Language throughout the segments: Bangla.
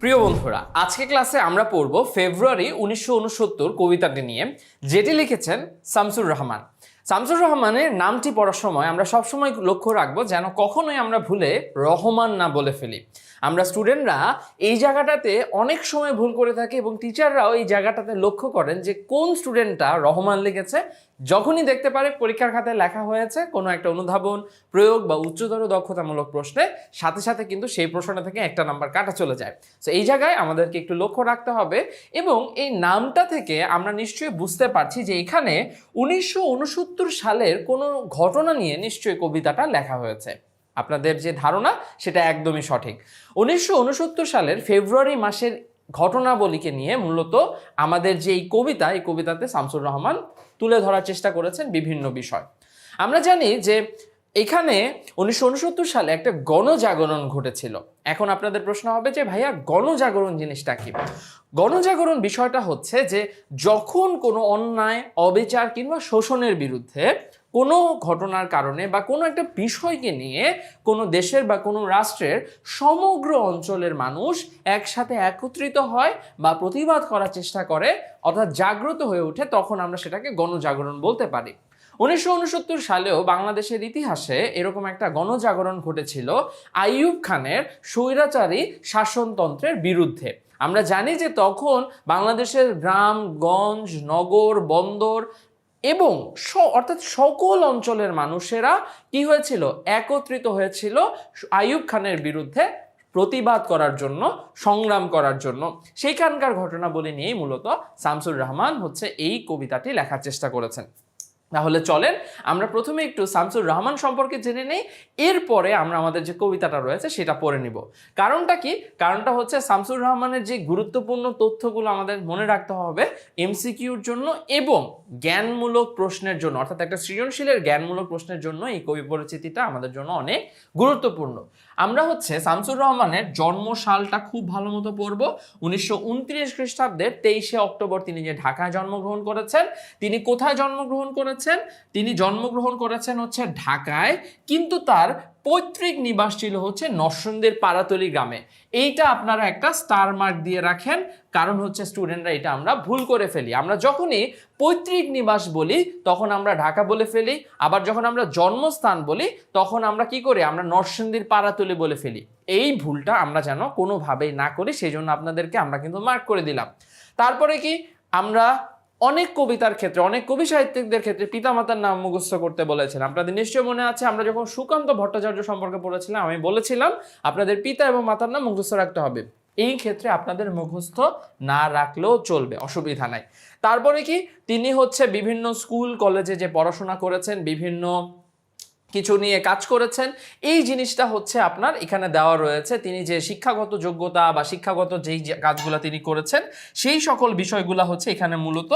প্রিয় বন্ধুরা, আজকে ক্লাসে আমরা পড়ব ফেব্রুয়ারি উনিশশো উনসত্তর কবিতাটি নিয়ে, যেটি লিখেছেন শামসুর রহমান। শামসুর রহমানের নামটি পড়ার সময় আমরা সবসময় লক্ষ্য রাখব যেন কখনোই আমরা ভুলে রহমান না বলে ফেলি। আমরা স্টুডেন্টরা এই জায়গাটাতে অনেক সময় ভুল করে থাকি এবং টিচাররাও এই জায়গাটাতে লক্ষ্য করেন যে কোন স্টুডেন্টটা রহমান লিখেছে যখনই দেখতে পারে পরীক্ষার খাতায় লেখা হয়েছে কোনো একটা অনুধাবন, প্রয়োগ বা উচ্চতর দক্ষতামূলক প্রশ্নে, সাথে সাথে কিন্তু সেই প্রশ্নটা থেকে একটা নাম্বার কাটা চলে যায়। তো এই জায়গায় আমাদেরকে একটু লক্ষ্য রাখতে হবে এবং এই নামটা থেকে আমরা নিশ্চয়ই বুঝতে পারছি যে এখানে উনিশশো উনসত্তর সালের কোনো ঘটনা নিয়ে নিশ্চয়ই কবিতাটা লেখা হয়েছে। আপনাদের যে ধারণা, সেটা একদমই সঠিক। উনিশশো উনসত্তর সালের ফেব্রুয়ারি মাসের ঘটনাবলীকে নিয়ে মূলত আমাদের যে এই কবিতা, এই কবিতাতে শামসুর রহমান তুলে ধরার চেষ্টা করেছেন বিভিন্ন বিষয়। আমরা জানি যে এখানে উনিশশো উনসত্তর সালে একটা গণজাগরণ ঘটেছিল। এখন আপনাদের প্রশ্ন হবে যে ভাইয়া গণজাগরণ জিনিসটা কি? গণজাগরণ বিষয়টা হচ্ছে যে যখন কোনো অন্যায়, অবিচার কিংবা শোষণের বিরুদ্ধে কোনো ঘটনার কারণে বা কোনো একটা বিষয়কে নিয়ে কোনো দেশের বা কোনো রাষ্ট্রের সমগ্র অঞ্চলের মানুষ একসাথে একত্রিত হয় বা প্রতিবাদ করার চেষ্টা করে, অর্থাৎ জাগ্রত হয়ে ওঠে, তখন আমরা সেটাকে গণজাগরণ বলতে পারি। উনিশশো উনসত্তর সালেও বাংলাদেশের ইতিহাসে এরকম একটা গণজাগরণ ঘটেছিল আইয়ুব খানের স্বৈরাচারী শাসনতন্ত্রের বিরুদ্ধে। আমরা জানি যে তখন বাংলাদেশের গ্রাম, গঞ্জ, নগর, বন্দর এবং স- অর্থাৎ সকল অঞ্চলের মানুষেরা কি হয়েছিল? একত্রিত হয়েছিল আইয়ুব খানের বিরুদ্ধে প্রতিবাদ করার জন্য, সংগ্রাম করার জন্য। সেইখানকার ঘটনাবলী নিয়েই মূলত শামসুর রহমান হচ্ছে এই কবিতাটি লেখার চেষ্টা করেছেন। তাহলে চলেন, আমরা প্রথমে একটু শামসুর রহমান সম্পর্কে জেনে নেই, এরপরে আমরা আমাদের যে কবিতাটা রয়েছে সেটা পড়ে নিব। কারণটা কি? কারণটা হচ্ছে শামসুর রহমানের যে গুরুত্বপূর্ণ তথ্যগুলো আমাদের মনে রাখতে হবে এমসিকিউর জন্য এবং জ্ঞানমূলক প্রশ্নের জন্য, অর্থাৎ একটা সৃজনশীলের জ্ঞানমূলক প্রশ্নের জন্য এই কবি পরিচিতিটা আমাদের জন্য অনেক গুরুত্বপূর্ণ। আমরা হচ্ছে শামসুর রহমানের জন্মসালটা খুব ভালো মতো পড়ব। উনিশশো উনত্রিশ খ্রিস্টাব্দের তেইশে অক্টোবর তিনি যে ঢাকায় জন্মগ্রহণ করেছেন, তিনি কোথায় জন্মগ্রহণ করেছেন? তিনি জন্মগ্রহণ করেছেন হচ্ছে ঢাকায়, কিন্তু তার পৈতৃক নিবাস ছিল হচ্ছে নরসন্দের পাড়াতলি গ্রামে। এইটা আপনারা একটা স্টার মার্ক দিয়ে রাখেন, কারণ হচ্ছে স্টুডেন্টরা এটা আমরা ভুল করে ফেলি। আমরা যখনই পৈতৃক নিবাস বলি, তখন আমরা ঢাকা বলে ফেলি, আবার যখন আমরা জন্মস্থান বলি, তখন আমরা কি করি? আমরা নরসিংদীর পাড়াতলি বলে ফেলি। এই ভুলটা আমরা যেন কোনোভাবেই না করি সেই জন্য আপনাদেরকে আমরা কিন্তু মার্ক করে দিলাম। তারপরে কি? আমরা অনেক কবিতার ক্ষেত্রে, অনেক কবি সাহিত্যিকদের ক্ষেত্রে পিতামাতার নাম মুখস্থ করতে বলেছেন। আপনাদের নিশ্চয় মনে আছে, আমরা যখন সুকান্ত ভট্টাচার্য সম্পর্কে পড়েছিলাম, আমি বলেছিলাম, আপনাদের পিতা এবং মাতার নাম মুখস্থ রাখতে হবে। এই ক্ষেত্রে আপনাদের মুখস্থ না রাখলেও চলবে, অসুবিধা নাই। তারপরে কি, তিনি হচ্ছে বিভিন্ন স্কুল, কলেজে যে পড়াশোনা করেছেন, বিভিন্ন কিছু নিয়ে কাজ করেছেন। এই জিনিসটা হচ্ছে আপনার এখানে দেওয়া রয়েছে। তিনি যে শিক্ষাগত যোগ্যতা বা শিক্ষাগত যেই কাজগুলো তিনি করেছেন, সেই সকল বিষয়গুলো হচ্ছে এখানে মূলত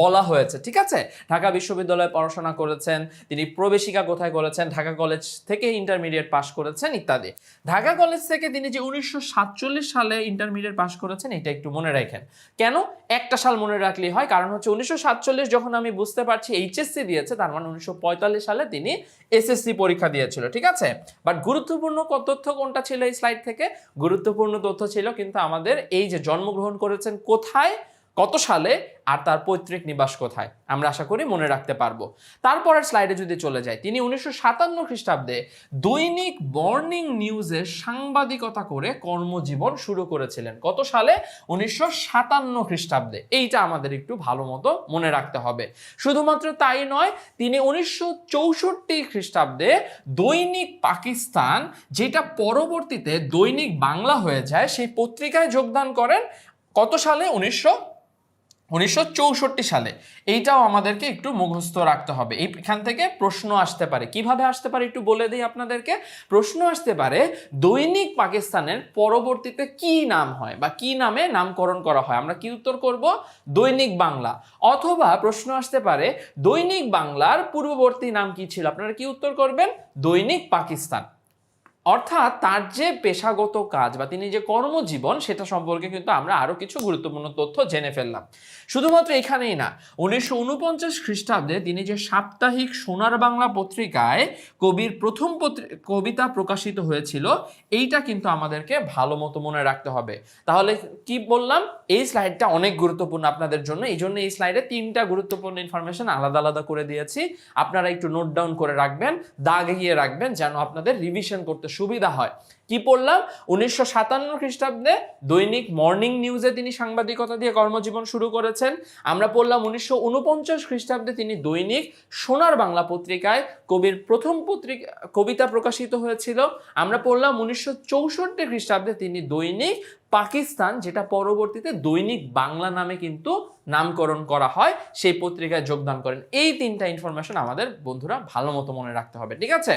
বলা হয়েছে। ঠিক আছে? ঢাকা বিশ্ববিদ্যালয়ে পড়াশোনা করেছেন, তিনি প্রবেশিকা কোথায় করেছেন, ঢাকা কলেজ থেকে ইন্টারমিডিয়েট পাশ করেছেন ইত্যাদি। ঢাকা কলেজ থেকে তিনি যে উনিশশো সাতচল্লিশ সালে ইন্টারমিডিয়েট পাশ করেছেন, এটা একটু মনে রাখেন। কেন? একটা সাল মনে রাখলেই হয়, কারণ হচ্ছে উনিশশো সাতচল্লিশ যখন আমি বুঝতে পারছি, এইচএসসি দিয়েছে, তার মানে উনিশশো পঁয়তাল্লিশ সালে তিনি এসএসসি পরীক্ষা দিয়েছিল, ঠিক আছে? বাট গুরুত্বপূর্ণ তথ্য কোনটা ছিল এই স্লাইড থেকে? গুরুত্বপূর্ণ তথ্য ছিল কিন্তু আমাদের এই যে জন্মগ্রহণ করেছেন কোথায়? কত সালে আর তার পৈতৃক নিবাস কোথায়? আমরা আশা করি মনে রাখতে পারব। তারপরের স্লাইডে যদি চলে যাই, তিনি উনিশশো সাতান্ন খ্রিস্টাব্দে দৈনিক মর্নিং নিউজে সাংবাদিকতা করে কর্মজীবন শুরু করেছিলেন। কত সালে? উনিশশো সাতান্ন খ্রিস্টাব্দে। এইটা আমাদের একটু ভালো মতো মনে রাখতে হবে। শুধুমাত্র তাই নয়, তিনি উনিশশো চৌষট্টি খ্রিস্টাব্দে দৈনিক পাকিস্তান, যেটা পরবর্তীতে দৈনিক বাংলা হয়ে যায়, সেই পত্রিকায় যোগদান করেন। কত সালে? উনিশশো উনিশশো চৌষট্টি সালে এইটাও আমাদেরকে একটু মুখস্থ রাখতে হবে। এইখান থেকে প্রশ্ন আসতে পারে। কীভাবে আসতে পারে একটু বলে দিই আপনাদেরকে? প্রশ্ন আসতে পারে, দৈনিক পাকিস্তানের পরবর্তীতে কি নাম হয় বা কি নামে নামকরণ করা হয়? আমরা কি উত্তর করব? দৈনিক বাংলা। অথবা প্রশ্ন আসতে পারে, দৈনিক বাংলার পূর্ববর্তী নাম কি ছিল? আপনারা কি উত্তর করবেন? দৈনিক পাকিস্তান। অর্থাৎ তার যে পেশাগত কাজ বা তিনি যে কর্মজীবন, সেটা সম্পর্কে কিন্তু আমরা আরও কিছু গুরুত্বপূর্ণ তথ্য জেনে ফেললাম। শুধুমাত্র এখানেই না, উনিশশো উনপঞ্চাশ খ্রিস্টাব্দে তিনি যে সাপ্তাহিক সোনার বাংলা পত্রিকায় কবির প্রথম কবিতা প্রকাশিত হয়েছিল, এইটা কিন্তু আমাদেরকে ভালো মতো মনে রাখতে হবে। তাহলে কি বললাম? এই স্লাইডটা অনেক গুরুত্বপূর্ণ আপনাদের জন্য, এই জন্য এই স্লাইডে তিনটা গুরুত্বপূর্ণ ইনফরমেশন আলাদা আলাদা করে দিয়েছি। আপনারা একটু নোট ডাউন করে রাখবেন, দাগ এগিয়ে রাখবেন, যেন আপনাদের রিভিশন করতে সুবিধা হয়। কি পড়লাম? উনিশশো সাতান্ন খ্রিস্টাব্দে দৈনিক মর্নিং নিউজে তিনি সাংবাদিকতা দিয়ে কর্মজীবন শুরু করেছেন। আমরা পড়লাম উনিশশো উনপঞ্চাশ খ্রিস্টাব্দে তিনি দৈনিক সোনার বাংলা পত্রিকায় কবির প্রথম পত্রিকা, কবিতা প্রকাশিত হয়েছিল। আমরা পড়লাম উনিশশো চৌষট্টি খ্রিস্টাব্দে তিনি দৈনিক পাকিস্তান, যেটা পরবর্তীতে দৈনিক বাংলা নামে কিন্তু নামকরণ করা হয়, সেই পত্রিকায় যোগদান করেন। এই তিনটা ইনফরমেশন আমাদের বন্ধুরা ভালো মতো মনে রাখতে হবে, ঠিক আছে?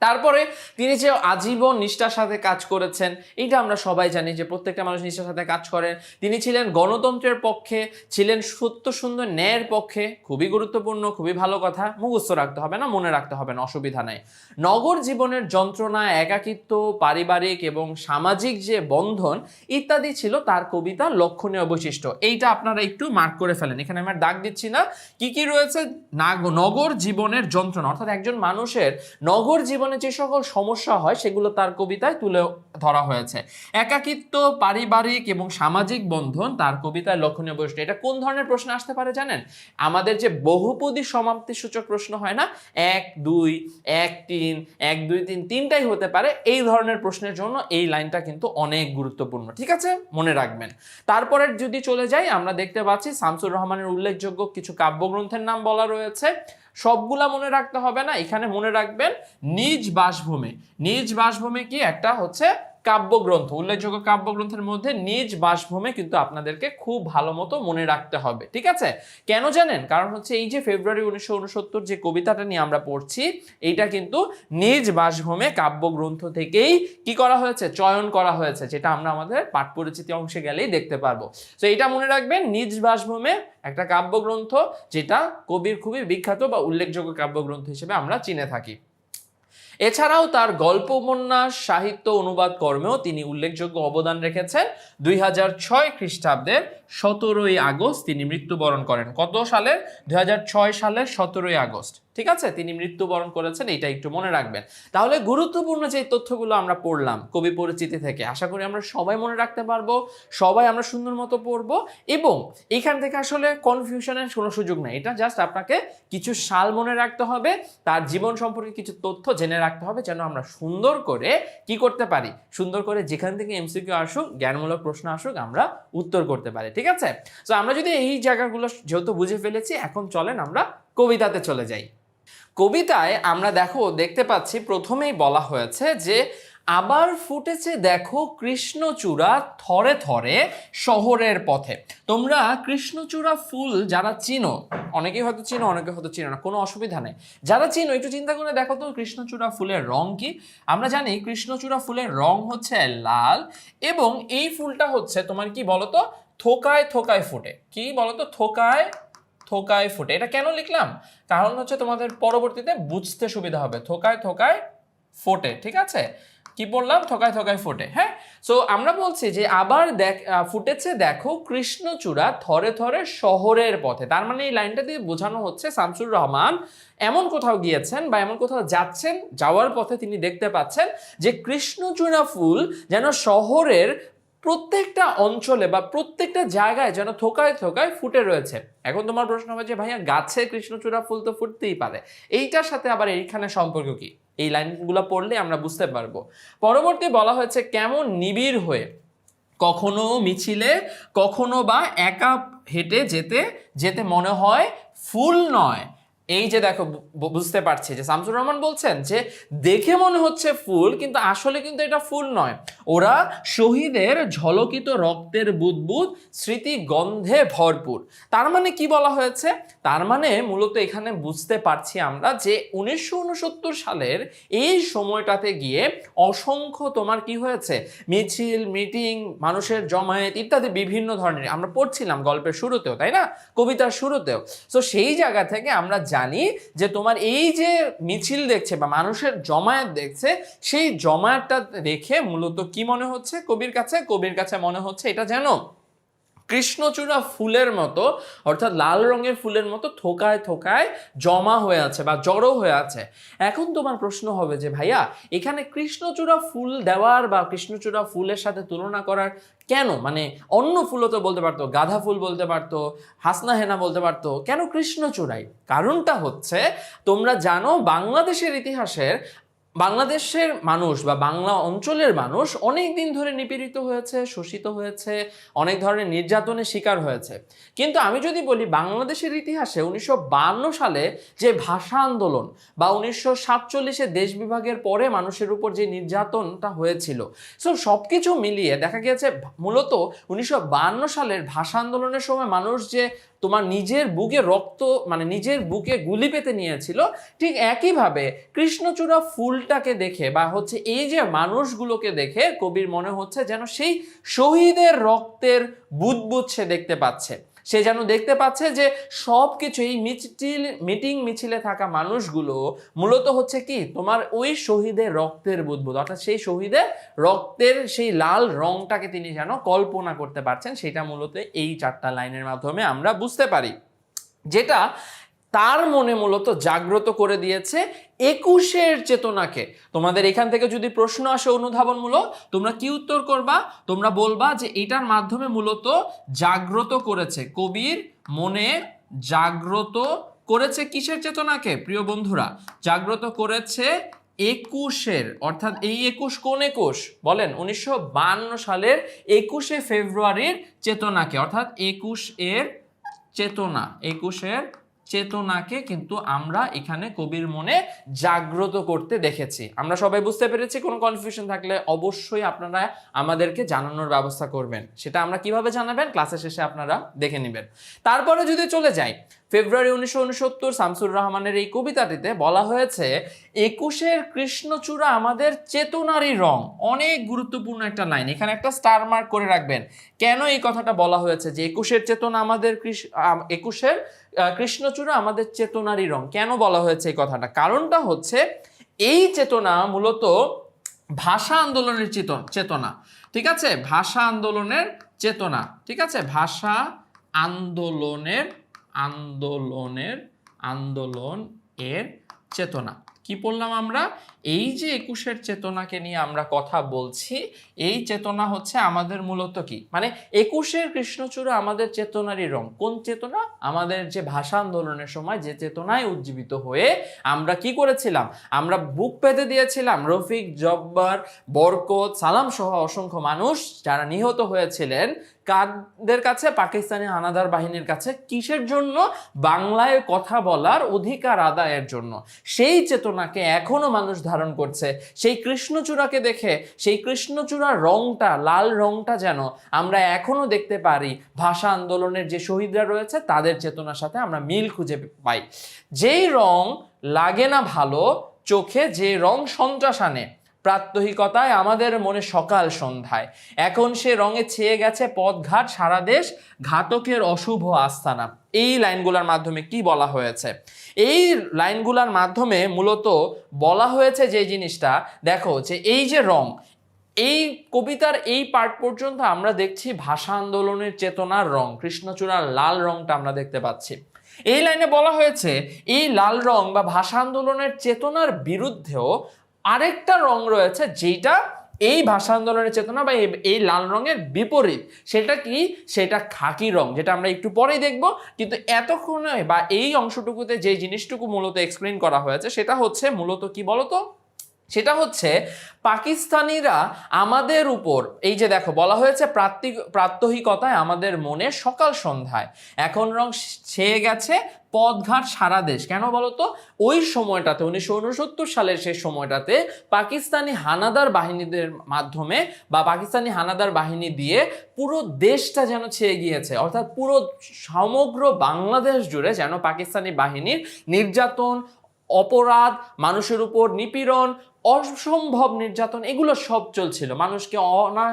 তারপরে তিনি যে আজীবন নিষ্ঠার সাথে কাজ করেছেন, এইটা আমরা সবাই জানি যে প্রত্যেকটা মানুষ নিষ্ঠার সাথে কাজ করেন। তিনি ছিলেন গণতন্ত্রের পক্ষে, ছিলেন সত্য সুন্দর ন্যায়ের পক্ষে, খুবই গুরুত্বপূর্ণ, খুবই ভালো কথা। মুখস্থ রাখতে হবে না, মনে রাখতে হবে না, অসুবিধা নাই। নগর জীবনের যন্ত্রণা, একাকিত্ব, পারিবারিক এবং সামাজিক যে বন্ধন, ইত্যাদি ছিল তার কবিতা লক্ষণীয় বৈশিষ্ট্য। এইটা আপনারা একটু মার্ক করে ফেলেন। এখানে আমার ডাক দিচ্ছি না। কি কি রয়েছে? নাগ- নগর জীবনের যন্ত্রণা। অর্থাৎ একজন মানুষের নগর জীবনে যে সকল সমস্যা হয়, সেগুলো তার কবিতায় তুলে ধরা হয়েছে। একাকিত্ব, পারিবারিক এবং সামাজিক বন্ধন তার কবিতায় লক্ষণীয় বৈশিষ্ট্য। এটা কোন ধরনের প্রশ্ন আসতে পারে জানেন? আমাদের যে বহুপদী সমাপ্তি সূচক প্রশ্ন হয় না? এক, দুই, এক, তিন, এক, দুই, তিন, তিনটাই হতে পারে। এই ধরনের প্রশ্নের জন্য এই লাইনটা কিন্তু অনেক গুরুত্বপূর্ণ। ঠিক আছে? মনে রাখবেন। তারপরে যদি চলে যাই, আমরা দেখতে পাচ্ছি শামসুর রহমানের উল্লেখযোগ্য কিছু কাব্যগ্রন্থের নাম বলা রয়েছে। সবগুলা মনে রাখতে হবে না। এখানে মনে রাখবেন, নিজ বাসভূমি। নিজ বাসভূমি কি? একটা হচ্ছে কাব্যগ্রন্থ, উল্লেখযোগ্য কাব্যগ্রন্থের মধ্যে নিজ বাসভূমি কিন্তু আপনাদেরকে খুব ভালো মতো মনে রাখতে হবে, ঠিক আছে? কেন জানেন? কারণ হচ্ছে এই যে ফেব্রুয়ারি উনিশশো উনসত্তর যে কবিতাটা নিয়ে আমরা পড়ছি, এইটা কিন্তু নিজ বাসভূমে কাব্যগ্রন্থ থেকেই কি করা হয়েছে? চয়ন করা হয়েছে, যেটা আমরা আমাদের পাঠ পরিচিতি অংশে গেলেই দেখতে পারব। তো এটা মনে রাখবেন, নিজ বাসভূমে একটা কাব্যগ্রন্থ, যেটা কবির খুবই বিখ্যাত বা উল্লেখযোগ্য কাব্যগ্রন্থ হিসেবে আমরা চিনে থাকি। এছাড়াও তার গল্প, উপন্যাস, সাহিত্য, অনুবাদ কর্মেও তিনি উল্লেখযোগ্য অবদান রেখেছেন। দুই হাজার ছয় খ্রিস্টাব্দের সতেরোই আগস্ট তিনি মৃত্যুবরণ করেন। কত হাজার ছয় সালের সতেরোই আগস্ট। ঠিক আছে? তিনি মৃত্যুবরণ করেছেন, এটা একটু মনে রাখবেন। তাহলে গুরুত্বপূর্ণ যে তথ্যগুলো আমরা পড়লাম, কবি পরিচিতি থেকে, আশা করি আমরা সবাই মনে রাখতে পারব, সবাই আমরা সুন্দর মতো পড়ব, এবং এখান থেকে আসলে কনফিউশনের কোনো সুযোগ নেই। এটা জাস্ট আপনাকে কিছু সাল মনে রাখতে হবে, তার জীবন সম্পর্কে কিছু তথ্য জেনে রাখতে হবে, যেন আমরা সুন্দর করে কি করতে পারি? সুন্দর করে যেখান থেকে এমসিকিউ আসুক, জ্ঞানমূলক প্রশ্ন আসুক, আমরা উত্তর করতে পারি। ঠিক আছে? তো আমরা যদি এই জায়গাগুলো যেহেতু বুঝে ফেলেছি, এখন চলেন আমরা কবিতাতে চলে যাই। কবিতায় আমরা দেখো, দেখতে পাচ্ছি, প্রথমেই বলা হয়েছে যে, আবার ফুটেছে দেখো কৃষ্ণচূড়া থরে থরে শহরের পথে। তোমরা কৃষ্ণচূড়া ফুল যারা চিনো, অনেকেই হয়তো চিনো, অনেকে হয়তো চিনো না, কোনো অসুবিধা নেই। যারা চিনো, একটু চিন্তা করে দেখো তো, কৃষ্ণচূড়া ফুলের রং কি? আমরা জানি কৃষ্ণচূড়া ফুলের রং হচ্ছে লাল এবং এই ফুলটা হচ্ছে তোমার কি বলতো? থোকায় থোকায় ফুটে। কি বলতো? থোকায় থোকায় ফুটে। এটা কেন লিখলাম? কারণ হচ্ছে তোমাদের পরবর্তীতে বুঝতে সুবিধা হবে। থোকায় থোকায় ফোটে, ঠিক আছে? কি বললাম? থোকায় থোকায় ফোটে হ্যাঁ? সো আমরা বলছি যে আবার দেখ ফুটেছে দেখো কৃষ্ণচূড়া থরে থরে শহরের পথে। তার মানে এই লাইনটা দিয়ে বোঝানো হচ্ছে শামসুর রহমান এমন কোথাও গিয়েছেন বা এমন কোথাও যাচ্ছেন, যাওয়ার পথে তিনি দেখতে পাচ্ছেন যে কৃষ্ণচূড়া ফুল যেন শহরের প্রত্যেকটা অঞ্চলে বা প্রত্যেকটা জায়গায় যেন থোকায় থোকায় ফুটে রয়েছে। এখন তোমার প্রশ্ন হবে যে, ভাইয়া, গাছে কৃষ্ণচূড়া ফুল তো ফুটতেই পারে। এইটার সাথে আবার এইখানে সম্পর্ক কি? এই লাইনগুলো পড়লে আমরা বুঝতে পারব। পরবর্তী বলা হয়েছে, কেমন নিবিড় হয়ে কখনো মিছিলে, কখনো বা একা হেঁটে যেতে যেতে মনে হয় ফুল নয়। এই যে দেখো বুঝতে পারছি যে শামসুর রহমান বলছেন যে দেখে মনে হচ্ছে ফুল, কিন্তু আসলে কিন্তু এটা ফুল নয়। ওরা শহীদের ঝলকিত রক্তের বুদবুদ, স্মৃতি গন্ধে ভরপুর। তার মানে কি বলা হয়েছে? তার মানে মূলত এখানে বুঝতে পারছি আমরা যে উনিশশো উনসত্তর সালের এই সময়টাতে গিয়ে অসংখ্য তোমার কি হয়েছে? মিছিল, মিটিং, মানুষের জমায়েত ইত্যাদি বিভিন্ন ধরনের, আমরা পড়ছিলাম গল্পের শুরুতেও, তাই না? কবিতার শুরুতেও। তো সেই জায়গা থেকে আমরা জানি যে তোমার এই যে মিছিল দেখছে বা মানুষের জমায়েত দেখছে, সেই জমায়েতটা দেখে মূলত কি মনে হচ্ছে? কবির কাছে? কবির কাছে মনে হচ্ছে এটা যেন কৃষ্ণচূড়া ফুলের মতো, অর্থাৎ লাল রঙের ফুলের মতো থোকায় থোকায় জমা হয়ে আছে বা জড়ো হয়ে আছে। এখন তোমার প্রশ্ন হবে যে ভাইয়া, এখানে কৃষ্ণচূড়া ফুল দেওয়ার বা কৃষ্ণচূড়া ফুলের সাথে তুলনা করার কেন? মানে অন্য ফুলও তো বলতে পারতো, গাধা ফুল বলতে পারতো, হাসনা হেনা বলতে পারতো, কেন কৃষ্ণচূড়াই কারণটা হচ্ছে তোমরা জানো বাংলাদেশের ইতিহাসের বাংলাদেশের মানুষ বা বাংলা অঞ্চলের মানুষ অনেক দিন ধরে নিপীড়িত হয়েছে, শোষিত হয়েছে, অনেক ধরনের নির্যাতনের শিকার হয়েছে। কিন্তু আমি যদি বলি বাংলাদেশের ইতিহাসে উনিশশো সালে যে ভাষা আন্দোলন বা উনিশশো সাতচল্লিশে দেশ বিভাগের পরে মানুষের উপর যে নির্যাতনটা হয়েছিল সো সব কিছু মিলিয়ে দেখা গেছে মূলত উনিশশো সালের ভাষা আন্দোলনের সময় মানুষ যে তোমার নিজের বুকে রক্ত মানে নিজের বুকে গুলি পেতে নিয়েছিল, ঠিক একইভাবে কৃষ্ণচূড়া ফুলটাকে দেখে বা হচ্ছে এই যে মানুষগুলোকে দেখে কবির মনে হচ্ছে যেন সেই শহীদের রক্তের বুদবুদ সে দেখতে পাচ্ছে। সে যেন দেখতে পাচ্ছে যে সব কিছু এই মিছিল, মিটিং মিছিলে থাকা মানুষগুলো মূলত হচ্ছে কি? তোমার ওই শহীদের রক্তের বুদ্ধ অর্থাৎ সেই শহীদের রক্তের সেই লাল রংটাকে তিনি যেন কল্পনা করতে পারছেন, সেটা মূলত এই চারটা লাইনের মাধ্যমে আমরা বুঝতে পারি। যেটা তার মনে মূলত জাগ্রত করে দিয়েছে একুশের চেতনাকে। তোমাদের এখান থেকে যদি প্রশ্ন আসে অনুধাবনমূলক, তোমরা কি উত্তর করবা? তোমরা বলবা যে এটার মাধ্যমে মূলত জাগ্রত করেছে। কবির মনে জাগ্রত করেছে কিসের চেতনাকে? প্রিয় বন্ধুরা, জাগ্রত করেছে একুশের, অর্থাৎ এই একুশ কোন একুশ? বলেন, উনিশশো সালের একুশে ফেব্রুয়ারির চেতনাকে, অর্থাৎ একুশ এর চেতনা, একুশের চেতনাকে কিন্তু আমরা এখানে কবির মনে জাগ্রত করতে দেখেছি। আমরা সবাই বুঝতে পেরেছি কোনো কনফিউশন থাকলে অবশ্যই আপনারা আমাদেরকে জানানোর ব্যবস্থা করবেন। সেটা আমরা কীভাবে জানাবেন? ক্লাসের শেষে আপনারা দেখে নেবেন। তারপরে যদি চলে যাই ফেব্রুয়ারি উনিশশো উনসত্তর শামসুর রহমানের এই কবিতাটিতে বলা হয়েছে, একুশের কৃষ্ণচূড়া আমাদের চেতনারই রং। অনেক গুরুত্বপূর্ণ একটা লাইন এখানে একটা স্টার মার্ক করে রাখবেন। কেন এই কথাটা বলা হয়েছে যে একুশের চেতনা আমাদের একুশের কৃষ্ণচূড়া আমাদের চেতনারই রং? কেন বলা হয়েছে এই কথাটা? কারণটা হচ্ছে, এই চেতনা মূলত ভাষা আন্দোলনের চেতনা। ঠিক আছে? ভাষা আন্দোলনের চেতনা। ঠিক আছে? ভাষা আন্দোলনের আন্দোলনের, আন্দোলন এর চেতনা। কি বললাম আমরা? এই যে একুশের চেতনাকে নিয়ে আমরা কথা বলছি, এই চেতনা হচ্ছে আমাদের মূলত কি? মানে একুশের কৃষ্ণচূড়া আমাদের চেতনারই রং। কোন চেতনা? আমাদের যে ভাষা আন্দোলনের সময় যে চেতনায় উজ্জীবিত হয়ে আমরা কি করেছিলাম? আমরা বুক পেতে দিয়েছিলাম। রফিক, জব্বার, বরকত সালাম সহ অসংখ্য মানুষ যারা নিহত হয়েছিলেন কাদের কাছে? পাকিস্তানি হানাদার বাহিনীর কাছে। কিসের জন্য? বাংলায় কথা বলার অধিকার আদায়ের জন্য। সেই চেতনাকে এখনও মানুষ ধারণ করছে। সেই কৃষ্ণচূড়াকে দেখে, সেই কৃষ্ণচূড়ার রংটা, লাল রংটা যেন আমরা এখনও দেখতে পারি। ভাষা আন্দোলনের যে শহীদরা রয়েছে, তাদের চেতনার সাথে আমরা মিল খুঁজে পাই। যেই রং লাগে না ভালো, চোখে যে রং সন্ত্রাস আনে প্রাত্যহিকতায় আমাদের মনে সকাল সন্ধ্যায়। এখন সে রঙে ছেয়ে গেছে পথঘাট সারা দেশ, ঘাতকের অশুভ আস্থানা। এই লাইনগুলোর মাধ্যমে কি বলা হয়েছে? এই লাইনগুলোর মাধ্যমে মূলত বলা হয়েছে যে জিনিসটা, দেখো যে এই যে রং, এই কবিতার এই পার্ট পর্যন্ত আমরা দেখছি ভাষা আন্দোলনের চেতনার রং, কৃষ্ণচূড়ার লাল রংটা আমরা দেখতে পাচ্ছি। এই লাইনে বলা হয়েছে, এই লাল রং বা ভাষা আন্দোলনের চেতনার বিরুদ্ধেও আরেকটা রং রয়েছে যেটা এই ভাষা আন্দোলনের চেতনা বা এই- লাল রঙের বিপরীত। সেটা কি? সেটা খাকি রং, যেটা আমরা একটু পরেই দেখব। কিন্তু এতক্ষণে বা এই অংশটুকুতে যে জিনিসটুকু মূলত এক্সপ্লেন করা হয়েছে, সেটা হচ্ছে মূলত কি বলতো? সেটা হচ্ছে পাকিস্তানিরা আমাদের উপর, এই যে দেখো, বলা হয়েছে প্রাত্যিক প্রাত্যহিকতায় আমাদের মনে সকাল সন্ধ্যায়। এখন রং ছেয়ে গেছে পদঘাট সারা দেশ। কেন বলতো? ওই সময়টাতে, উনিশশো উনসত্তর সালের সেই সময়টাতে পাকিস্তানি হানাদার বাহিনীদের মাধ্যমে বা পাকিস্তানি হানাদার বাহিনী দিয়ে পুরো দেশটা যেন ছেয়ে গিয়েছে। অর্থাৎ পুরো সমগ্র বাংলাদেশ জুড়ে যেন পাকিস্তানি বাহিনীর নির্যাতন, অপরাধ, মানুষের উপর নিপীড়ন অসম্ভব নির্যাতন, এগুলো সব চলছিল। মানুষকে অনা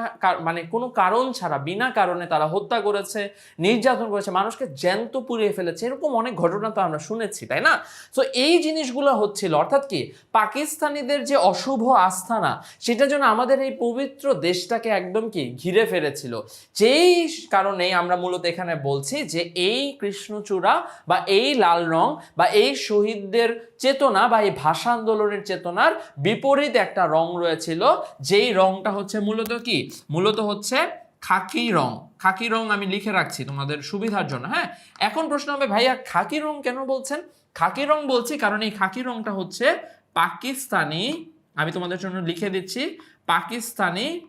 মানে কোনো কারণ ছাড়া, বিনা কারণে তারা হত্যা করেছে, নির্যাতন করেছে, মানুষকে জ্যান্ত পুড়িয়ে ফেলেছে, এরকম অনেক ঘটনা তো আমরা শুনেছি, তাই না? তো এই জিনিসগুলো হচ্ছিল, অর্থাৎ কি? পাকিস্তানিদের যে অশুভ আস্থানা, সেটা যেন আমাদের এই পবিত্র দেশটাকে একদম কি? ঘিরে ফেলেছিল। যেই কারণেই আমরা মূলত এখানে বলছি যে এই কৃষ্ণচূড়া বা এই লাল রং বা এই শহীদদের চেতনা বা এই ভাষা আন্দোলনের চেতনার বিপরীত একটা রং রয়েছিল, যেই রংটা হচ্ছে মূলত কি? মূলত হচ্ছে খাকি রং। খাকি রং আমি লিখে রাখছি তোমাদের সুবিধার জন্য হ্যাঁ? এখন প্রশ্ন হবে, ভাইয়া খাকি রং কেন বলছেন? খাকি রং বলছি কারণ এই খাকি রংটা হচ্ছে পাকিস্তানি, আমি তোমাদের জন্য লিখে দিচ্ছি, পাকিস্তানি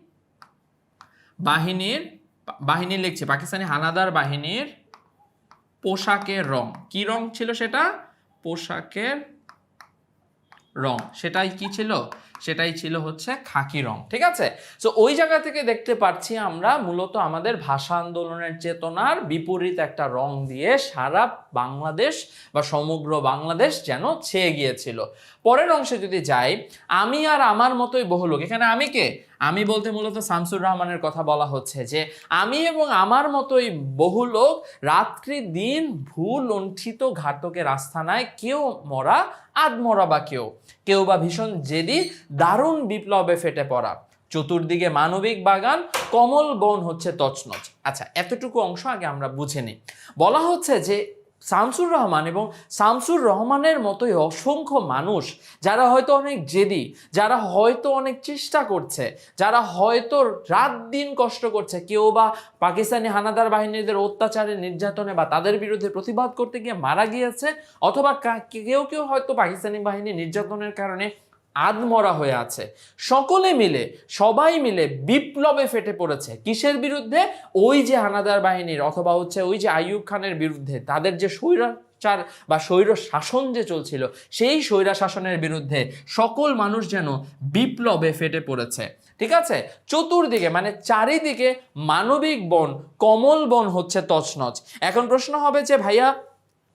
বাহিনীর, বাহিনী লিখছে, পাকিস্তানি হানাদার বাহিনীর পোশাকের রং। কি রং ছিল সেটা? পোশাকের রং। সেটাই কি ছিল? সেটাই ছিল হচ্ছে খাকি রং, ঠিক আছে? সো ওই জায়গা থেকে দেখতে পাচ্ছি আমরা মূলত আমাদের ভাষা আন্দোলনের চেতনার বিপরীত একটা রং দিয়ে সারা বাংলাদেশ বা সমগ্র বাংলাদেশ যেন ছেয়ে গিয়েছিল। পরের অংশে যদি যাই, আমি আর আমার মতোই বহু লোক, এখানে আমি কে? আমি বলতে মূলত শামসুর রহমানের কথা বলা হচ্ছে যে, আমি এবং আমার মতোই বহু লোক রাত্রি দিন ভুল, লণ্ঠিত ঘাতকের আস্থানায় কেউ মরা, আধমরা বা কেউ। কেউ বা ভীষণ জেদি, দারুণ বিপ্লবে ফেটে পড়া। চতুর্দিকে মানবিক বাগান, কমল বন হচ্ছে তছনছ। আচ্ছা এতটুকু অংশ আগে আমরা বুঝে নিই। বলা হচ্ছে যে শামসুর রহমান এবং শামসুর রহমানের মতোই অসংখ্য মানুষ, যারা হয়তো অনেক জেদি, যারা হয়তো অনেক চেষ্টা করছে, যারা হয়তো রাত দিন কষ্ট করছে, কেউ বা পাকিস্তানি হানাদার বাহিনীদের অত্যাচারে, নির্যাতনে বা তাদের বিরুদ্ধে প্রতিবাদ করতে গিয়ে মারা গিয়েছে, অথবা কেউ কেউ হয়তো পাকিস্তানি বাহিনী নির্যাতনের কারণে আদমরা হয়ে আছে। সকলে মিলে, সবাই মিলে বিপ্লবে ফেটে পড়েছে। কিসের বিরুদ্ধে? ওই যে হানাদার বাহিনীর, অথবা হচ্ছে ওই যে আইয়ুব খানের বিরুদ্ধে। তাদের যে স্বৈরাচার বা স্বৈর শাসন যে চলছিল, সেই স্বৈরা শাসনের বিরুদ্ধে সকল মানুষ যেন বিপ্লবে ফেটে পড়েছে। ঠিক আছে? চতুর্দিকে মানে চারিদিকে মানবিক বন, কমল বন হচ্ছে তছনছ। এখন প্রশ্ন হবে যে, ভাইয়া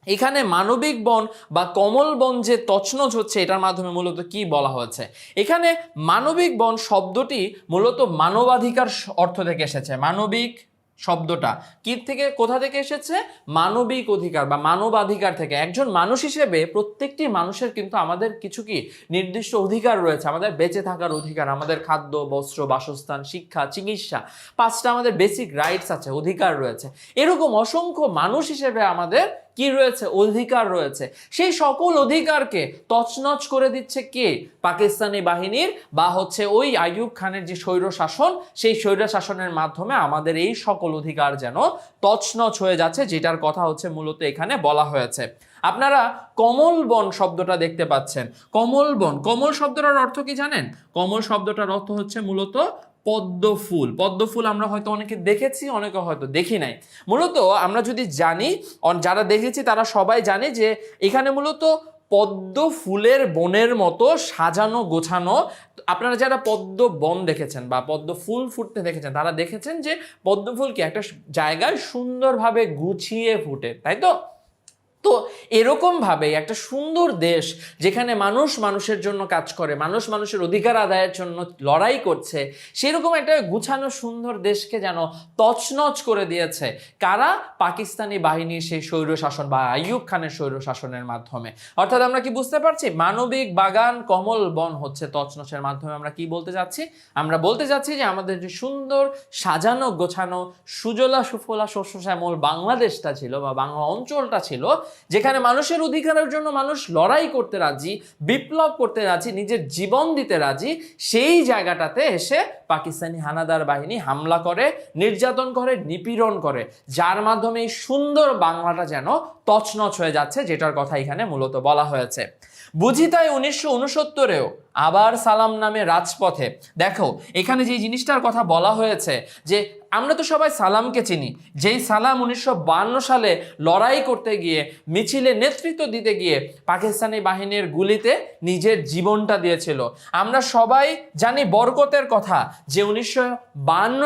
এখানে মানবিক বন বা কমল বন যে তছনছ হচ্ছে, এটার মাধ্যমে মূলত কি বলা হয়েছে? এখানে মানবিক বন শব্দটি মূলত মানবাধিকার অর্থ থেকে এসেছে। মানবিক শব্দটা কি থেকে, কোথা থেকে এসেছে? মানবিক অধিকার বা মানবাধিকার থেকে। একজন মানুষ হিসেবে প্রত্যেকটি মানুষের কিন্তু আমাদের কিছু কি? নির্দিষ্ট অধিকার রয়েছে। আমাদের বেঁচে থাকার অধিকার, আমাদের খাদ্য, বস্ত্র, বাসস্থান, শিক্ষা, চিকিৎসা, পাঁচটা আমাদের বেসিক রাইটস আছে, অধিকার রয়েছে। এরকম অসংখ্য মানুষ হিসেবে আমাদের কি রয়েছে? অধিকার রয়েছে। সেই সকল অধিকারকে তছনছ করে দিচ্ছে কে? পাকিস্তানি বাহিনীর বা হচ্ছে ওই আইয়ুব খানের যে স্বৈর শাসন সেই স্বৈর শাসনের মাধ্যমে আমাদের এই সকল অধিকার যেন তছনছ হয়ে যাচ্ছে, যেটার কথা হচ্ছে মূলত এখানে বলা হয়েছে। আপনারা কমল বন শব্দটা দেখতে পাচ্ছেন। কমল বন, কমল শব্দটার অর্থ কি জানেন? কমল শব্দটার অর্থ হচ্ছে মূলত পদ্ম ফুল। পদ্ম ফুল আমরা হয়তো অনেকে দেখেছি, অনেকে হয়তো দেখি নাই। মূলত আমরা যদি জানি যারা দেখেছি তারা সবাই জানে যে এখানে মূলত পদ্ম ফুলের বনের মতো সাজানো, গোছানো। আপনারা যারা পদ্ম বন দেখেছেন বা পদ্ম ফুল ফুটতে দেখেছেন, তারা দেখেছেন যে পদ্ম ফুল কি একটা জায়গায় সুন্দরভাবে গুছিয়ে ফুটে, তাই তো? তো এরকমভাবে একটা সুন্দর দেশ যেখানে মানুষ মানুষের জন্য কাজ করে, মানুষ মানুষের অধিকার আদায়ের জন্য লড়াই করছে, সেরকম একটা গুছানো সুন্দর দেশকে যেন তছনছ করে দিয়েছে। কারা? পাকিস্তানি বাহিনীর সেই স্বৈর শাসন বা আইয়ুব খানের স্বৈর শাসনের মাধ্যমে। অর্থাৎ আমরা কি বুঝতে পারছি? মানবিক বাগান কমল বন হচ্ছে তছনছের মাধ্যমে। আমরা কি বলতে যাচ্ছি আমরা বলতে যাচ্ছি যে আমাদের যে সুন্দর সাজানো গোছানো সুজলা সুফলা শস্য শ্যামল বাংলাদেশটা ছিল বা বাংলা অঞ্চলটা ছিল যেখানে মানুষের অধিকারের জন্য মানুষ লড়াই করতে রাজি, বিপ্লব করতে রাজি, নিজের জীবন দিতে রাজি, সেই জায়গাটাতে এসে পাকিস্তানি হানাদার বাহিনী হামলা করে, নির্যাতন করে, নিপীড়ন করে। যার মাধ্যমে এই সুন্দর বাংলাটা যেন তছনছ হয়ে যাচ্ছে, যেটার কথা এখানে মূলত বলা হয়েছে। বুঝি তাই উনিশশো উনসত্তরেও আবার সালাম নামে রাজপথে। দেখো, এখানে যে জিনিসটার কথা বলা হয়েছে যে আমরা তো সবাই সালামকে চিনি। যেই সালাম উনিশশো সালে লড়াই করতে গিয়ে, মিছিলে নেতৃত্ব দিতে গিয়ে পাকিস্তানি বাহিনীর গুলিতে নিজের জীবনটা দিয়েছিল। আমরা সবাই জানি বরকতের কথা যে উনিশশো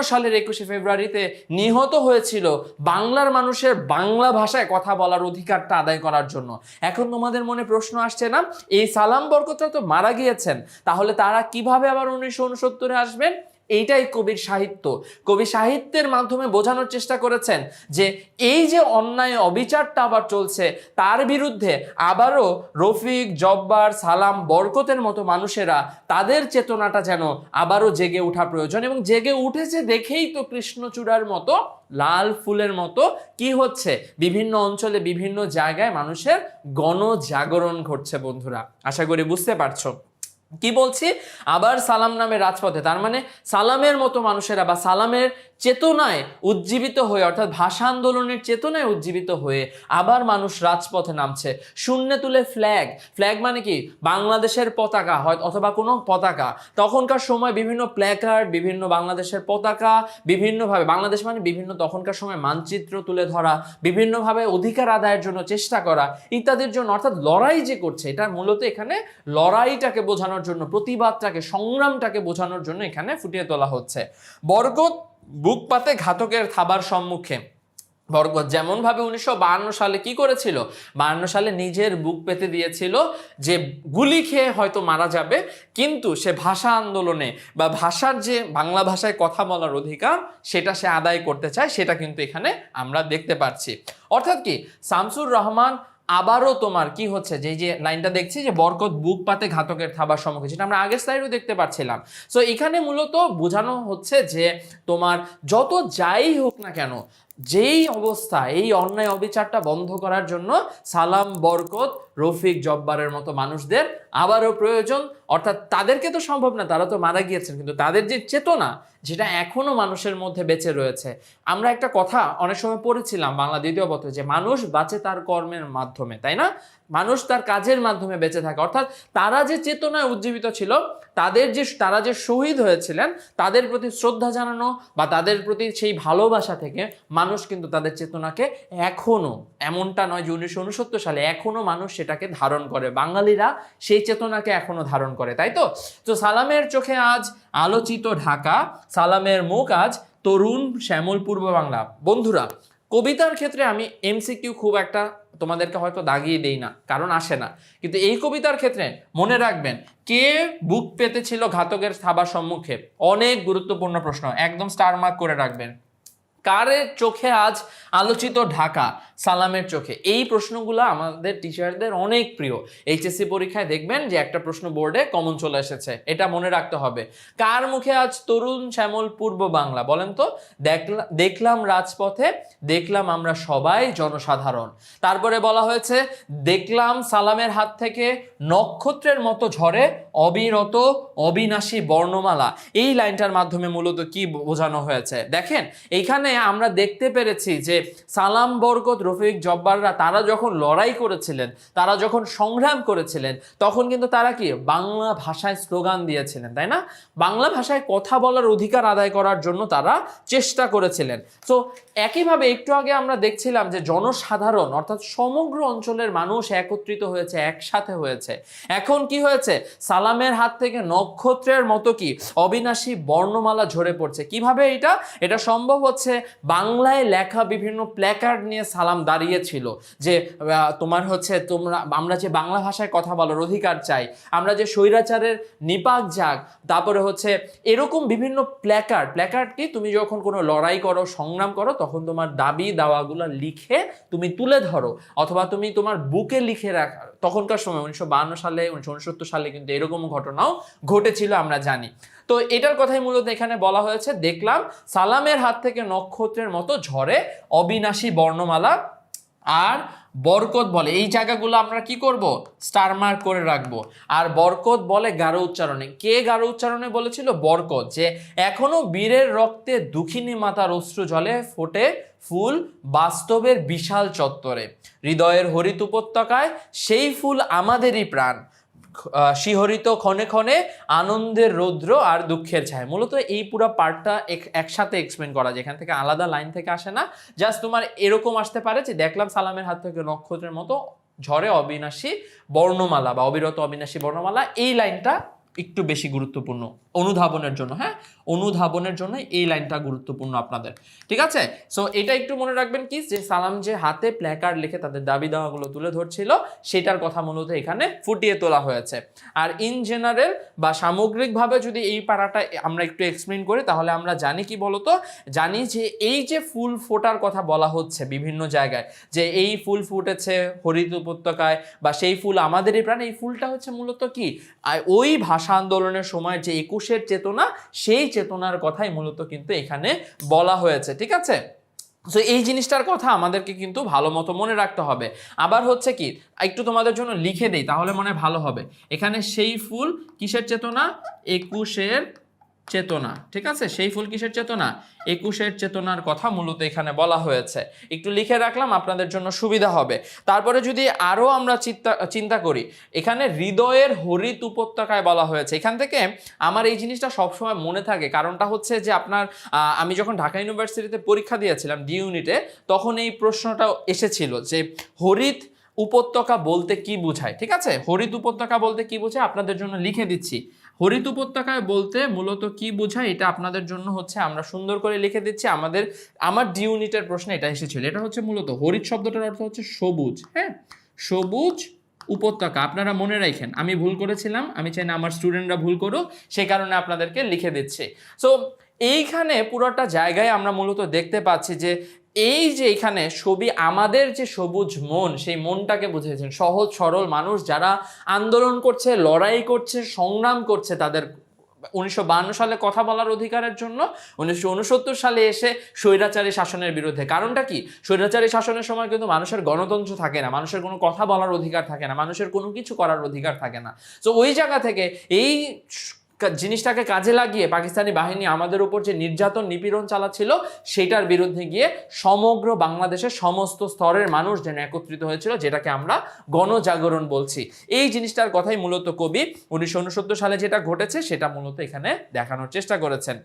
সালের একুশে ফেব্রুয়ারিতে নিহত হয়েছিল বাংলার মানুষের বাংলা ভাষায় কথা বলার অধিকারটা আদায় করার জন্য। এখন তোমাদের মনে প্রশ্ন আসছে না, এই সালাম বরকতরা তো মারা গিয়েছেন, তাহলে তারা কীভাবে আবার উনিশশো উনসত্তরে আসবেন? এইটাই কবির সাহিত্য। কবি সাহিত্যের মাধ্যমে বোঝানোর চেষ্টা করেছেন যে এই যে অন্যায় অবিচারটা আবার চলছে, তার বিরুদ্ধে আবারও রফিক, জব্বার, সালাম, বরকতের মতো মানুষেরা তাদের চেতনাটা যেন আবারও জেগে ওঠা প্রয়োজন এবং জেগে উঠেছে দেখেই তো কৃষ্ণচূড়ার মতো, লাল ফুলের মতো কি হচ্ছে? বিভিন্ন অঞ্চলে বিভিন্ন জায়গায় মানুষের গণজাগরণ ঘটছে বন্ধুরা। আশা করি বুঝতে পারছ। কি বলছি? আবার সালাম নামে রাজপথে। তার মানে সালামের মতো মানুষেরা বা সালামের চেতনায় উজ্জীবিত হয়ে, অর্থাৎ ভাষা আন্দোলনের চেতনায় উজ্জীবিত হয়ে আবার মানুষ রাজপথে নামছে। শূন্যে তুলে ফ্ল্যাগ ফ্ল্যাগ মানে কি? বাংলাদেশের পতাকা হয়, অথবা কোনো পতাকা। তখনকার সময় বিভিন্ন প্ল্যাকার্ড বিভিন্ন বাংলাদেশের পতাকা, বিভিন্নভাবে, বাংলাদেশ মানে বিভিন্ন তখনকার সময় মানচিত্র তুলে ধরা, বিভিন্নভাবে অধিকার আদায়ের জন্য চেষ্টা করা ইত্যাদির জন্য, অর্থাৎ লড়াই যে করছে, এটা মূলত এখানে লড়াইটাকে বোঝানোর জন্য, প্রতিবাদটাকে, সংগ্রামটাকে বোঝানোর জন্য এখানে ফুটিয়ে তোলা হচ্ছে। বরকত বুক পাতে ঘাতকের থাবার সম্মুখে। বরকত যেমন ভাবে উনিশশো সালে কি করেছিল? বাহান্ন সালে নিজের বুক পেতে দিয়েছিল যে গুলি খেয়ে হয়তো মারা যাবে, কিন্তু সে ভাষা আন্দোলনে বা ভাষার যে বাংলা ভাষায় কথা বলার অধিকার, সেটা সে আদায় করতে চায়, সেটা কিন্তু এখানে আমরা দেখতে পাচ্ছি। অর্থাৎ কি? শামসুর রহমান আবারও তোমার কি হচ্ছে? যে যে লাইনটা দেখছি যে বরকত বুক পাতে ঘাতকের থাবার সম্মুখে যেটা আমরা আগের স্লাইডও দেখতে পাচ্ছিলাম সো এখানে মূলত বোঝানো হচ্ছে যে তোমার যত যাই হোক না কেন, যেই অবস্থা, এই অন্যায় অবিচারটা বন্ধ করার জন্য সালাম, বরকত রফিক জব্বারের মতো মানুষদের আবারও প্রয়োজন। অর্থাৎ তাদেরকে তো সম্ভব না, তারা তো মারা গিয়েছেন, কিন্তু তাদের যে চেতনা যেটা এখনও মানুষের মধ্যে বেঁচে রয়েছে। আমরা একটা কথা অনেক সময় পড়েছিলাম বাংলা দ্বিতীয় পত্রে যে, মানুষ বাঁচে তার কর্মের মাধ্যমে, তাই না? মানুষ তার কাজের মাধ্যমে বেঁচে থাকে। অর্থাৎ তারা যে চেতনায় উজ্জীবিত ছিল, তাদের যে, তারা যে শহীদ হয়েছিলেন, তাদের প্রতি শ্রদ্ধা জানানো বা তাদের প্রতি সেই ভালোবাসা থেকে মানুষ কিন্তু তাদের চেতনাকে এখনও, এমনটা নয় যে উনিশশো উনসত্তর সালে এখনও মানুষ সেটাকে ধারণ করে। বাঙালিরা সেই চেতনাকে এখনও ধারণ করে, তাই তো? তো সালামের চোখে আজ আলোচিত ঢাকা, সালামের মুখ আজ তরুণ শ্যামল পূর্ব বাংলা। বন্ধুরা, কবিতার ক্ষেত্রে আমি এমসিকিউ খুব একটা তোমাদেরকে হয়তো দাগিয়ে দেই না, কারণ আসে না। কিন্তু এই কবিতার ক্ষেত্রে মনে রাখবেন, কে বুক পেতেছিল ঘাতকের থাবার সম্মুখে? অনেক গুরুত্বপূর্ণ প্রশ্ন, একদম স্টার মার্ক করে রাখবেন। কারের চোখে আজ আলোচিত ঢাকা? সালামের চোখে। এই প্রশ্নগুলো আমাদের টিচারদের অনেক প্রিয়। এইচএসসি পরীক্ষায় দেখবেন যে একটা প্রশ্ন বোর্ডে কমন চলে এসেছে। এটা মনে রাখতে হবে। কার মুখে আজ তরুণ শ্যামল পূর্ব বাংলা বলেন তো? দেখলা দেখলাম রাজপথে, দেখলাম আমরা সবাই জনসাধারণ। তারপরে বলা হয়েছে, দেখলাম সালামের হাত থেকে নক্ষত্রের মতো ঝরে অবিরত অবিনাশী বর্ণমালা। এই লাইনটার মাধ্যমে মূলত কি বোঝানো হয়েছে? দেখেন এইখানে আমরা দেখতে পেরেছি যে সালাম বরকত রফিক জব্বাররা তারা যখন লড়াই করেছিলেন, তারা যখন সংগ্রাম করেছিলেন, তখন কিন্তু তারা কি বাংলা ভাষায় স্লোগান দিয়েছিলেন, তাই না? বাংলা ভাষায় কথা বলার অধিকার আদায় করার জন্য তারা চেষ্টা করেছিলেন। সো একইভাবে একটু আগে আমরা দেখছিলাম যে জনসাধারণ, অর্থাৎ সমগ্র অঞ্চলের মানুষ একত্রিত হয়েছে, একসাথে হয়েছে। এখন কি হয়েছে? সালামের হাত থেকে নক্ষত্রের মতো কি অবিনাশী বর্ণমালা ঝরে পড়ছে। কীভাবে এটা? এটা সম্ভব হচ্ছে বাংলায় লেখা বিভিন্ন প্ল্যাকার্ড নিয়ে সালাম দাঁড়িয়েছিল যে তোমার হচ্ছে তোমরা, আমরা যে বাংলা ভাষায় কথা বলার অধিকার চাই, আমরা যে স্বৈরাচারের নিপাক যাক, তারপরে হচ্ছে এরকম বিভিন্ন প্ল্যাকার্ড প্ল্যাকার্ড কি? তুমি যখন কোনো লড়াই করো, সংগ্রাম করো, তখন তোমার দাবি দাওয়াগুলো লিখে তুমি তুলে ধরো, অথবা তুমি তোমার বুকে লিখে রাখা, তখনকার সময় উনিশশো সালে, উনিশশো উনসত্তর সালে কিন্তু এরকম ঘটনাও ঘটেছিল, আমরা জানি। তো এটার কথাই মূলত এখানে বলা হয়েছে, দেখলাম সালামের হাত থেকে নক্ষত্রের মতো ঝরে অবিনাশী বর্ণমালা আর বরকত বলে। এই জায়গাগুলো আমরা কি করব? স্টার মার্ক করে রাখব। আর বরকত বলে গাঢ় উচ্চারণে। কে গাঢ় উচ্চারণে বলেছিল? বরকত, যে এখনও বীরের রক্তে দুঃখিনী মাতার অশ্রু জলে ফোটে ফুল বাস্তবের বিশাল চত্বরে। হৃদয়ের হরিত উপত্যকায় সেই ফুল আমাদেরই প্রাণ। শিহরিত ক্ষণে ক্ষণে আনন্দের রৌদ্র আর দুঃখের ছায়। মূলত এই পুরো পার্টটা একসাথে এক্সপ্লেন করা যায়। এখান থেকে আলাদা লাইন থেকে আসে না। জাস্ট তোমার এরকম আসতে পারে যে দেখলাম সালামের হাত থেকে নক্ষত্রের মতো ঝড়ে অবিনাশী বর্ণমালা বা অবিরত অবিনাশী বর্ণমালা, এই লাইনটা একটু বেশি গুরুত্বপূর্ণ। অনুধাবনের জন্য হ্যাঁ? অনুধাবনের জন্য এই লাইনটা গুরুত্বপূর্ণ আপনাদের, ঠিক আছে? সো এটা একটু মনে রাখবেন কি? যে সালাম যে হাতে প্ল্যাকার্ড লিখে তাদের দাবি দাওয়াগুলো তুলে ধরছিল, সেটার কথা মূলত এখানে ফুটিয়ে তোলা হয়েছে। আর ইন জেনারেল বা সামগ্রিকভাবে যদি এই পাড়াটা আমরা একটু এক্সপ্লেন করি, তাহলে আমরা জানি কি বলতো? জানি যে এই যে ফুল ফোটার কথা বলা হচ্ছে বিভিন্ন জায়গায়, যে এই ফুল ফুটেছে হরিত উপত্যকায় বা সেই ফুল আমাদেরই প্রাণ, এই ফুলটা হচ্ছে মূলত কি? ওই ভাষা আন্দোলনের সময় যে একুশের চেতনা, সেই চেতনার কথাই মূলত কিন্তু এখানে বলা হয়েছে, ঠিক আছে? সো এই জিনিসটার কথা আমাদেরকে কিন্তু ভালো মতো মনে রাখতে হবে। আবার হচ্ছে কি, একটু তোমাদের জন্য লিখে দেই, তাহলে মনে ভালো হবে। এখানে সেই ফুল কিসের চেতনা? একুশের চেতনা, ঠিক আছে? সেই ফুল কিসের চেতনা? একুশের চেতনার কথা মূলত এখানে বলা হয়েছে। একটু লিখে রাখলাম, আপনাদের জন্য সুবিধা হবে। তারপরে যদি আরও আমরা চিন্তা চিন্তা করি, এখানে হৃদয়ের হরিত উপত্যকায় বলা হয়েছে। এখান থেকে আমার এই জিনিসটা সবসময় মনে থাকে। কারণটা হচ্ছে যে আপনার আমি যখন ঢাকা ইউনিভার্সিটিতে পরীক্ষা দিয়েছিলাম ডি ইউনিটে তখন এই প্রশ্নটা এসেছিল যে হরিত উপত্যকা বলতে কি বোঝায়? ঠিক আছে? হরিত উপত্যকা বলতে কি বোঝায়? আপনাদের জন্য লিখে দিচ্ছি। হরিত উপত্যকায় বলতে মূলত কি বোঝায়, এটা আপনাদের জন্য হচ্ছে আমরা সুন্দর করে লিখে দিচ্ছি। আমাদের, আমার ডি ইউনিটের প্রশ্নে এটা এসেছিল। এটা হচ্ছে মূলত হরিত শব্দটার অর্থ হচ্ছে সবুজ হ্যাঁ? সবুজ উপত্যকা, আপনারা মনে রাখেন, আমি ভুল করেছিলাম, আমি চাই না আমার স্টুডেন্টরা ভুল করুক সেই কারণে আপনাদেরকে লিখে দিচ্ছি। সো এইখানে পুরোটা জায়গায় আমরা মূলত দেখতে পাচ্ছি যে এই যে এখানে ছবি, আমাদের যে সবুজ মন, সেই মনটাকে বুঝিয়েছেন। সহজ, সরল মানুষ যারা আন্দোলন করছে, লড়াই করছে, সংগ্রাম করছে তাদের উনিশশো সালে কথা বলার অধিকারের জন্য, উনিশশো উনসত্তর সালে এসে স্বৈরাচারী শাসনের বিরুদ্ধে। কারণটা কি? স্বৈরাচারী শাসনের সময় কিন্তু মানুষের গণতন্ত্র থাকে না, মানুষের কোনো কথা বলার অধিকার থাকে না, মানুষের কোনো কিছু করার অধিকার থাকে না। তো ওই জায়গা থেকে এই জিনিসটাকে কাজে লাগিয়ে পাকিস্তানি বাহিনী আমাদের উপর যে নির্যাতন নিপীড়ন চালাচ্ছিল, সেটার বিরুদ্ধে গিয়ে সমগ্র বাংলাদেশের সমস্ত স্তরের মানুষ যেন একত্রিত হয়েছিল, যেটাকে আমরা গণজাগরণ বলছি। এই জিনিসটার কথাই মূলত কবি উনিশশো উনসত্তর সালে যেটা ঘটেছে, সেটা মূলত এখানে দেখানোর চেষ্টা করেছেন।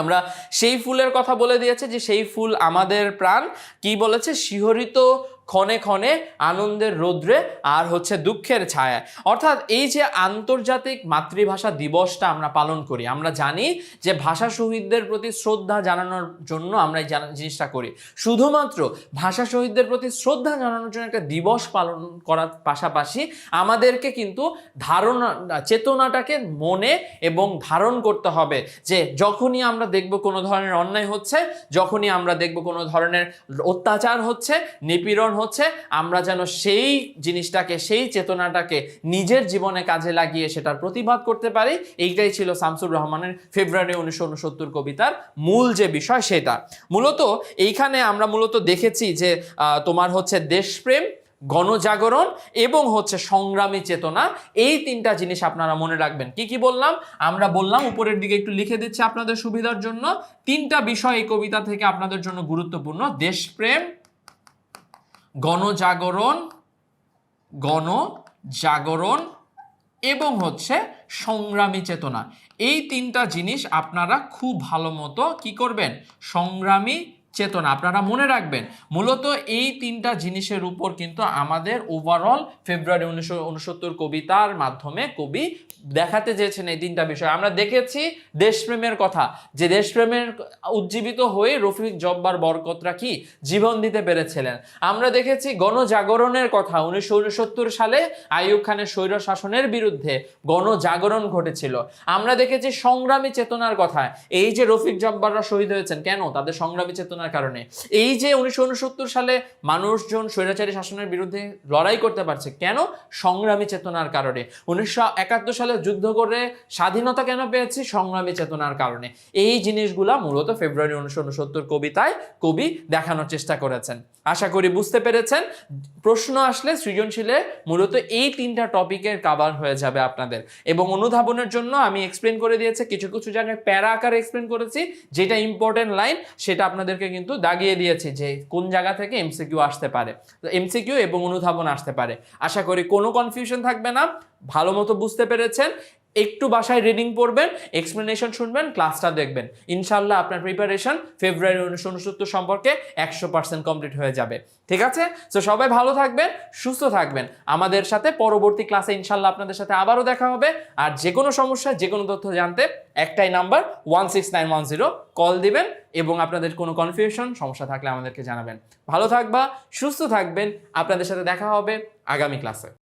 আমরা সেই ফুলের কথা বলে দিয়েছে যে, সেই ফুল আমাদের প্রাণ। কি বলেছে? শিহরিত ক্ষণে ক্ষণে আনন্দের রৌদ্রে আর হচ্ছে দুঃখের ছায়া অর্থাৎ এই যে আন্তর্জাতিক মাতৃভাষা দিবসটা আমরা পালন করি, আমরা জানি যে ভাষা শহীদদের প্রতি শ্রদ্ধা জানানোর জন্য আমরা এই জানা- জিনিসটা করি। শুধুমাত্র ভাষা শহীদদের প্রতি শ্রদ্ধা জানানোর জন্য একটা দিবস পালন করার পাশাপাশি আমাদেরকে কিন্তু ধারণা, চেতনাটাকে মনে এবং ধারণ করতে হবে যে যখনই আমরা দেখব কোনো ধরনের অন্যায় হচ্ছে, যখনই আমরা দেখব কোনো ধরনের অত্যাচার হচ্ছে, নিপীড়ন হচ্ছে আমরা যেন সেই জিনিসটাকে, সেই চেতনাটাকে নিজের জীবনে কাজে লাগিয়ে সেটার প্রতিবাদ করতে পারি। এইটাই ছিল শামসুর রহমানের ফেব্রুয়ারি উনিশশো উনসত্তর কবিতার মূল যে বিষয় সেটা। মূলত এইখানে আমরা মূলত দেখেছি যে তোমার হচ্ছে দেশপ্রেম, গণজাগরণ এবং হচ্ছে সংগ্রামী চেতনা। এই তিনটা জিনিস আপনারা মনে রাখবেন। কি কি বললাম? আমরা বললাম, উপরের দিকে একটু লিখে দিচ্ছি আপনাদের সুবিধার জন্য। তিনটা বিষয় এই কবিতা থেকে আপনাদের জন্য গুরুত্বপূর্ণ। দেশপ্রেম গণজাগরণ গণজাগরণ এবং হচ্ছে সংগ্রামী চেতনা। এই তিনটা জিনিস আপনারা খুব ভালো মতো কী করবেন? সংগ্রামী চেতনা। আপনারা মনে রাখবেন, মূলত এই তিনটা জিনিসের উপর কিন্তু আমাদের ওভারঅল ফেব্রুয়ারি উনিশশো উনসত্তর কবিতার মাধ্যমে কবি দেখাতে চেয়েছেন এই তিনটা বিষয়। আমরা দেখেছি দেশপ্রেমের কথা। যে দেশপ্রেমের উজ্জীবিত হয়ে রফিক জব্বার বরকতরা কি জীবন দিতে পেরেছিলেন? আমরা দেখেছি গণজাগরণের কথা। উনিশশো উনসত্তর সালে আইয়ুব খানের স্বৈর শাসনের বিরুদ্ধে গণজাগরণ ঘটেছিল। আমরা দেখেছি সংগ্রামী চেতনার কথা। এই যে রফিক জব্বাররা শহীদ হয়েছেন, কেন? তাদের সংগ্রামী চেতনার কারণে। এই যে উনিশশো উনসত্তর সালে মানুষজন স্বৈরাচারী শাসনের বিরুদ্ধে লড়াই করতে পারছে, কেন? সংগ্রামী চেতনার কারণে। উনিশশো একাত্তর সালে যুদ্ধ করে স্বাধীনতা কেন পেয়েছি? সংগ্রামী চেতনার কারণে। এই জিনিসগুলা মূলত ফেব্রুয়ারি উনিশশো উনসত্তর কবিতায় কবি দেখানোর চেষ্টা করেছেন। আশা করি বুঝতে পেরেছেন। প্রশ্ন আসলে সৃজনশীলে মূলত এই তিনটা টপিকের কাবার হয়ে যাবে আপনাদের। এবং অনুধাবনের জন্য আমি এক্সপ্লেন করে দিয়েছি, কিছু কিছু জায়গায় প্যারা আকারে এক্সপ্লেন করেছি, যেটা ইম্পর্টেন্ট লাইন সেটা আপনাদেরকে কিন্তু দাগিয়ে দিয়েছি যে কোন জায়গা থেকে এমসিকিউ আসতে পারে। এমসিকিউ এবং অনুধাবন আসতে পারে। আশা করি কোনো কনফিউশন থাকবে না। ভালো মতো বুঝতে পেরেছেন। একটু বাসায় রিডিং পড়বেন এক্সপ্লেনেশন শুনবেন ক্লাসটা দেখবেন। ইনশাল্লাহ আপনার প্রিপারেশন ফেব্রুয়ারি উনিশশো উনসত্তর সম্পর্কে একশো পার্সেন্ট কমপ্লিট হয়ে যাবে। ঠিক আছে? তো সবাই ভালো থাকবেন, সুস্থ থাকবেন। আমাদের সাথে পরবর্তী ক্লাসে ইনশাল্লাহ আপনাদের সাথে আবারও দেখা হবে। আর যে কোনো সমস্যা, যে কোনো তথ্য জানতে একটাই number one six nine one zero call দিবেন এবং আপনাদের কোনো কনফিউশন সমস্যা থাকলে আমাদেরকে জানাবেন। ভালো থাকবা, সুস্থ থাকবেন। আপনাদের সাথে দেখা হবে আগামী ক্লাসে